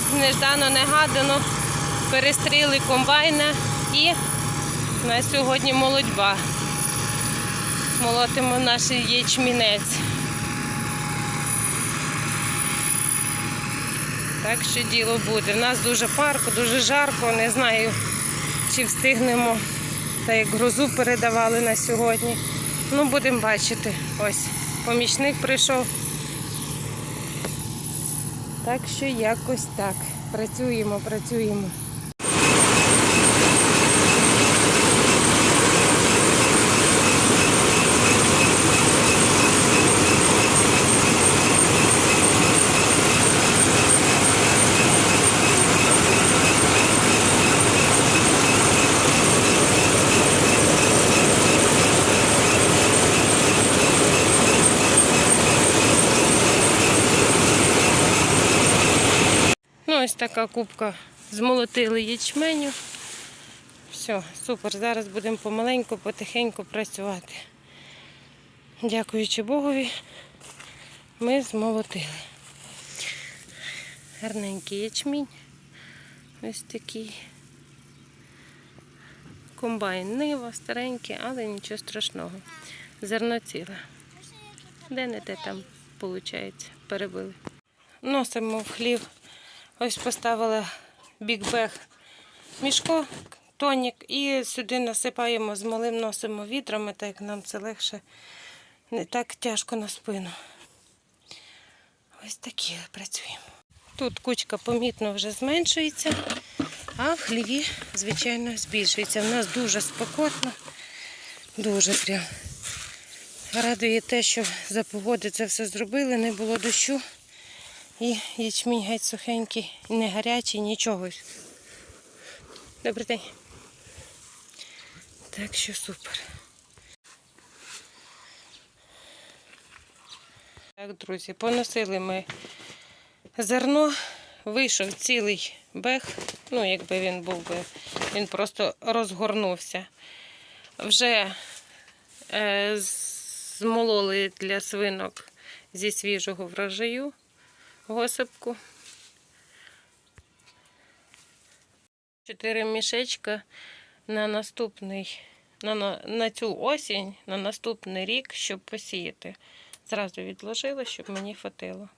ось неждано негадано перестріли комбайна і на сьогодні молодьба. Молотимо наш ячмінець. Так що діло буде. У нас дуже парко, дуже жарко, не знаю, чи встигнемо. Та як грозу передавали на сьогодні. Ну, будемо бачити. Ось помічник прийшов. Так що якось так. Працюємо, працюємо. Ось така кубка змолотили ячменю. Все, супер. Зараз будемо помаленьку, потихеньку працювати. Дякуючи Богові, ми змолотили. Гарненький ячмінь. Ось такий. Комбайн нива, старенький, але нічого страшного. Зерно ціле. Де не те там, виходить, перебили. Носимо в хлів. Ось поставила бікбег мішко, тонік і сюди насипаємо з малим носимо відрами, так як нам це легше, не так тяжко на спину. Ось такі працюємо. Тут кучка помітно вже зменшується, а в хліві, звичайно, збільшується. У нас дуже спекотно, дуже прям. Радує те, що за погоди це все зробили, не було дощу. І ячмінь геть сухенький, не гарячий, нічого. Добрий день. Так що супер. Так, друзі, поносили ми зерно, вийшов цілий бег. Ну, якби він був би, він просто розгорнувся. Вже е, змололи для свинок зі свіжого врожаю госипку. Чотири мішечка на наступний, на, на, цю осінь, на наступний рік, щоб посіяти. Зразу відложила, щоб мені хватило.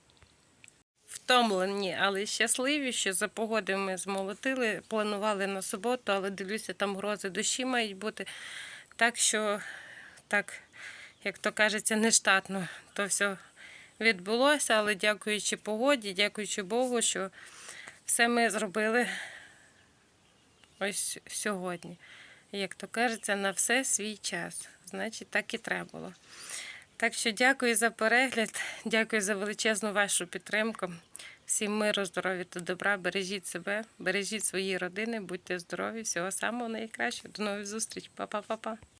Втомлені, але щасливі, що за погоди ми змолотили, планували на суботу, але дивлюся, там грози дощі мають бути. Так що, так, як то кажеться, нештатно то все відбулося, але дякуючи погоді, дякуючи Богу, що все ми зробили ось сьогодні. Як то кажеться, на все свій час. Значить, так і треба було. Так що дякую за перегляд, дякую за величезну вашу підтримку. Всім миру, здоров'я та добра. Бережіть себе, бережіть свої родини, будьте здорові, всього самого найкращого. До нових зустріч. Па-па-па-па.